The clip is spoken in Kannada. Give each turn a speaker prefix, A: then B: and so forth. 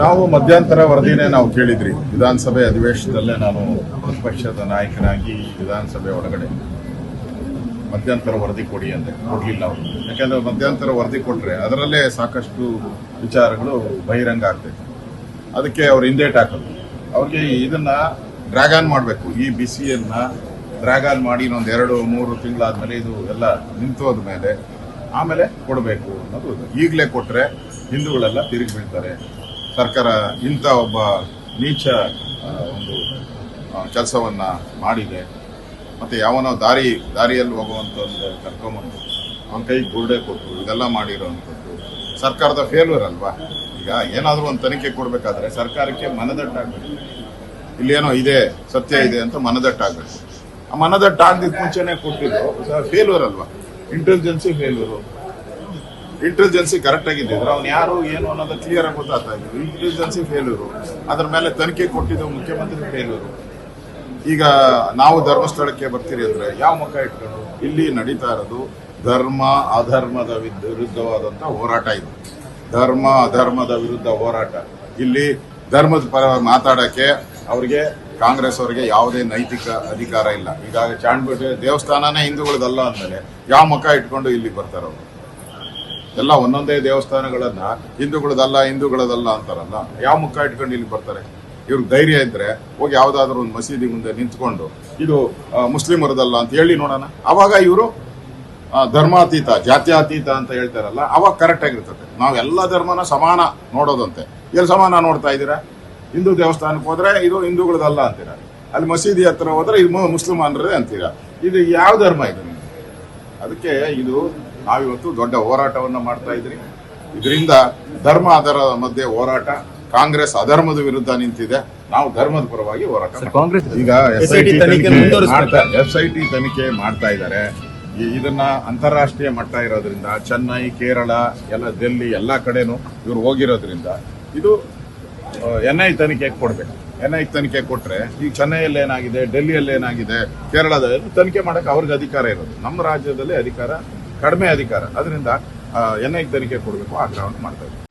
A: ನಾವು ಮಧ್ಯಂತರ ವರದಿನೇ ನಾವು ಕೇಳಿದ್ರಿ. ವಿಧಾನಸಭೆ ಅಧಿವೇಶನದಲ್ಲೇ ನಾನು ಪ್ರತಿಪಕ್ಷದ ನಾಯಕನಾಗಿ ವಿಧಾನಸಭೆ ಒಳಗಡೆ ಮಧ್ಯಂತರ ವರದಿ ಕೊಡಿ ಅಂದೆ ಕೊಡ್ಲಿಲ್ಲ ಅವರು. ಯಾಕಂದ್ರೆ ಮಧ್ಯಂತರ ವರದಿ ಕೊಟ್ಟರೆ ಅದರಲ್ಲೇ ಸಾಕಷ್ಟು ವಿಚಾರಗಳು ಬಹಿರಂಗ ಆಗ್ತೈತೆ. ಅದಕ್ಕೆ ಅವ್ರು ಹಿಂದೇಟ್ ಹಾಕೋದು. ಅವ್ರಿಗೆ ಇದನ್ನ ಡ್ರ್ಯಾಗ್ ಆನ್ ಮಾಡಬೇಕು. ಈ ಬಿಸಿಯನ್ನ ಡ್ರ್ಯಾಗ್ ಆನ್ ಮಾಡಿ ಇನ್ನೊಂದು ಎರಡು, ಮೂರು ತಿಂಗಳಾದ್ಮೇಲೆ ಇದು ಎಲ್ಲ ನಿಂತೋದ ಮೇಲೆ ಆಮೇಲೆ ಕೊಡಬೇಕು ಅನ್ನೋದು ಈಗಲೇ ಕೊಟ್ಟರೆ ಹಿಂದೂಗಳೆಲ್ಲ ತಿರುಗಿ ಬೀಳ್ತಾರೆ ಸರ್ಕಾರ ಇಂಥ ಒಬ್ಬ ನೀಚ ಒಂದು ಕೆಲಸವನ್ನು ಮಾಡಿದೆ. ಮತ್ತೆ ಯಾವನೋ ದಾರಿ, ದಾರಿಯಲ್ಲಿ ಹೋಗುವಂತ ಒಂದು ಕರ್ಕೊಂಬಂದು ಅವನ ಕೈ ಗುರುಡೆ ಕೊಟ್ಟು ಇದೆಲ್ಲ ಮಾಡಿರೋವಂಥದ್ದು ಸರ್ಕಾರದ ಫೇಲ್ಯೂರ್ ಅಲ್ವಾ? ಈಗ ಏನಾದರೂ ಒಂದು ತನಿಖೆ ಕೊಡಬೇಕಾದ್ರೆ ಸರ್ಕಾರಕ್ಕೆ ಮನದಟ್ಟಾಗಬೇಕು. ಇಲ್ಲೇನೋ ಇದೆ, ಸತ್ಯ ಇದೆ ಅಂತ ಮನದಟ್ಟಾಗಬೇಕು. ಆ ಮನದಟ್ಟಾಗದಿದ್ದ ಮುಂಚೆನೆ ಕೊಟ್ಟಿದ್ದು ಫೇಲ್ಯೂರ್ ಅಲ್ವಾ? ಇಂಟೆಲಿಜೆನ್ಸಿ ಫೇಲ್ಯೂರು ಇಂಟೆಲಿಜೆನ್ಸಿ ಕರೆಕ್ಟ್ ಆಗಿದ್ದಿದ್ರೆ ಅವ್ನು ಯಾರು, ಏನು ಅನ್ನೋದು ಕ್ಲಿಯರ್ ಆಗಿ ಗೊತ್ತಾಗ್ತಾ ಇದ್ರು ಇಂಟೆಲಿಜೆನ್ಸಿ ಫೇಲ್ಯೂರು ಅದ್ರ ಮೇಲೆ ತನಿಖೆ ಕೊಟ್ಟಿದ್ದು ಮುಖ್ಯಮಂತ್ರಿ ಫೇಲ್ಯೂರು ಈಗ ನಾವು ಧರ್ಮಸ್ಥಳಕ್ಕೆ ಬರ್ತೀರಿ ಅಂದ್ರೆ ಯಾವ ಮುಖ ಇಟ್ಕೊಂಡು? ಇಲ್ಲಿ ನಡೀತಾ ಇರೋದು ಧರ್ಮ ಅಧರ್ಮದ ವಿದ್- ವಿರುದ್ಧವಾದಂತ ಹೋರಾಟ ಇದು. ಧರ್ಮ ಅಧರ್ಮದ ವಿರುದ್ಧ ಹೋರಾಟ. ಇಲ್ಲಿ ಧರ್ಮದ ಪರ ಮಾತಾಡಕ್ಕೆ ಅವ್ರಿಗೆ ಕಾಂಗ್ರೆಸ್ ಅವರಿಗೆ ಯಾವುದೇ ನೈತಿಕ ಅಧಿಕಾರ ಇಲ್ಲ. ಈಗ ಚಾಂಡ್ಬೇಟೆ ದೇವಸ್ಥಾನನೇ ಹಿಂದೂಗಳದಲ್ಲ ಅಂದಮೇಲೆ ಯಾವ ಮುಖ ಇಟ್ಕೊಂಡು ಇಲ್ಲಿ ಬರ್ತಾರೆ ಎಲ್ಲ ಒಂದೊಂದೇ ದೇವಸ್ಥಾನಗಳನ್ನ ಹಿಂದೂಗಳದಲ್ಲ ಹಿಂದೂಗಳದಲ್ಲ ಅಂತಾರಲ್ಲ, ಯಾವ ಮುಖ ಇಟ್ಕೊಂಡು ಇಲ್ಲಿ ಬರ್ತಾರೆ? ಇವ್ರಿಗೆ ಧೈರ್ಯ ಇದ್ರೆ ಹೋಗಿ ಯಾವ್ದಾದ್ರು ಒಂದು ಮಸೀದಿ ಮುಂದೆ ನಿಂತ್ಕೊಂಡು, ಇದು ಮುಸ್ಲಿಮರದಲ್ಲ ಅಂತ ಹೇಳಿ ನೋಡೋಣ. ಅವಾಗ ಇವರು ಧರ್ಮಾತೀತ, ಜಾತ್ಯಾತೀತ ಅಂತ ಹೇಳ್ತಾರಲ್ಲ, ಅವಾಗ ಕರೆಕ್ಟ್ ಆಗಿರ್ತದೆ. ನಾವು ಎಲ್ಲ ಧರ್ಮನ ಸಮಾನ ನೋಡೋದಂತೆ. ಎಲ್ಲಿ ಸಮಾನ ನೋಡ್ತಾ ಇದ್ದೀರಾ? ಹಿಂದೂ ದೇವಸ್ಥಾನಕ್ಕೆ ಹೋದ್ರೆ ಇದು ಹಿಂದೂಗಳದಲ್ಲ ಅಂತೀರಾ? ಅಲ್ಲಿ ಮಸೀದಿ ಹತ್ರ ಹೋದ್ರೆ ಇದು ಮುಸ್ಲಿಮಾನರದೇ ಅಂತೀರಾ? ಇದು ಯಾವ ಧರ್ಮ ಇದು ಅದಕ್ಕೆ ಇದು ನಾವಿವತ್ತು ದೊಡ್ಡ ಹೋರಾಟವನ್ನ ಮಾಡ್ತಾ ಇದ್ರಿ. ಇದರಿಂದ ಧರ್ಮ ಆಧಾರದ ಮಧ್ಯೆ ಹೋರಾಟ ಕಾಂಗ್ರೆಸ್ ಅಧರ್ಮದ ವಿರುದ್ಧ ನಿಂತಿದೆ. ನಾವು ಧರ್ಮದ ಪರವಾಗಿ ಹೋರಾಟ
B: ಕಾಂಗ್ರೆಸ್
A: ಈಗ S I T? S I T ತನಿಖೆ ಮಾಡ್ತಾ ಇದ್ದಾರೆ. ಇದನ್ನ ಅಂತಾರಾಷ್ಟ್ರೀಯ ಮಟ್ಟ ಇರೋದ್ರಿಂದ ಚೆನ್ನೈ ಕೇರಳ ಎಲ್ಲ ಡೆಲ್ಲಿ ಎಲ್ಲಾ ಕಡೆನೂ ಇವ್ರು ಹೋಗಿರೋದ್ರಿಂದ ಇದು ಎನ್ ಐ ತನಿಖೆಗೆ ಕೊಡ್ಬೇಕು. ಎನ್ ಐ ತನಿಖೆ ಕೊಟ್ರೆ ಈಗ ಚೆನ್ನೈಯಲ್ಲಿ ಏನಾಗಿದೆ ಡೆಲ್ಲಿಯಲ್ಲಿ ಏನಾಗಿದೆ ಕೇರಳದಲ್ಲಿ ತನಿಖೆ ಮಾಡಕ್ಕೆ ಅವ್ರಿಗೆ ಅಧಿಕಾರ ಇರೋದು. ನಮ್ಮ ರಾಜ್ಯದಲ್ಲಿ ಅಧಿಕಾರ ಕಡಿಮೆ ಅಧಿಕಾರ. ಅದರಿಂದ ಎನ್ ಐ ತನಿಖೆ ಕೊಡಬೇಕು ಆಗ್ರಹವನ್ನು ಮಾಡ್ತಾ